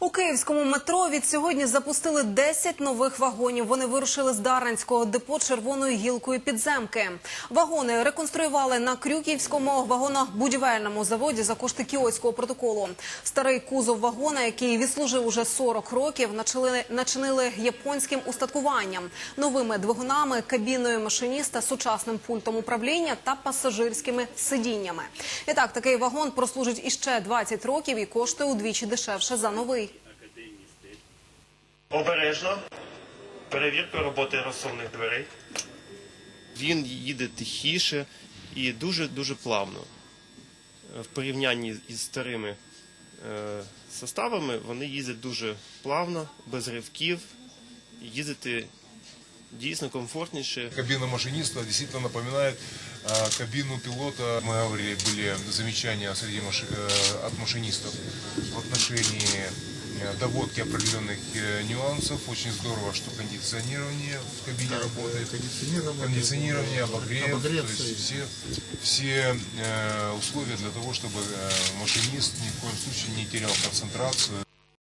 У київському метро від сьогодні запустили 10 нових вагонів. Вони вирушили з Дарницького депо червоною гілкою підземки. Вагони реконструювали на Крюківському вагонобудівельному заводі за кошти кіотського протоколу. Старий кузов вагона, який відслужив уже 40 років, начали, начинили японським устаткуванням, новими двигунами, кабіною машиніста, сучасним пультом управління та пасажирськими сидіннями. І так, такий вагон прослужить іще 20 років і коштує удвічі дешевше за новий. Обережно. Перевірка роботи розсувних дверей. Він їде тихіше і дуже дуже плавно. Е, В порівнянні із старими е, составами вони їздять дуже плавно, без ривків, їздити дійсно комфортніше. Кабина машиниста действительно напоминает э, кабину пилота. Мы говорили, были замечания среди маши- э, от машинистов в отношении э, доводки определенных э, нюансов. Очень здорово, что кондиционирование в кабине работает. кондиционирование, Кондиционирование, обогрев, обогрев, то есть то есть- все, все э, условия для того, чтобы э, машинист ни в коем случае не терял концентрацию.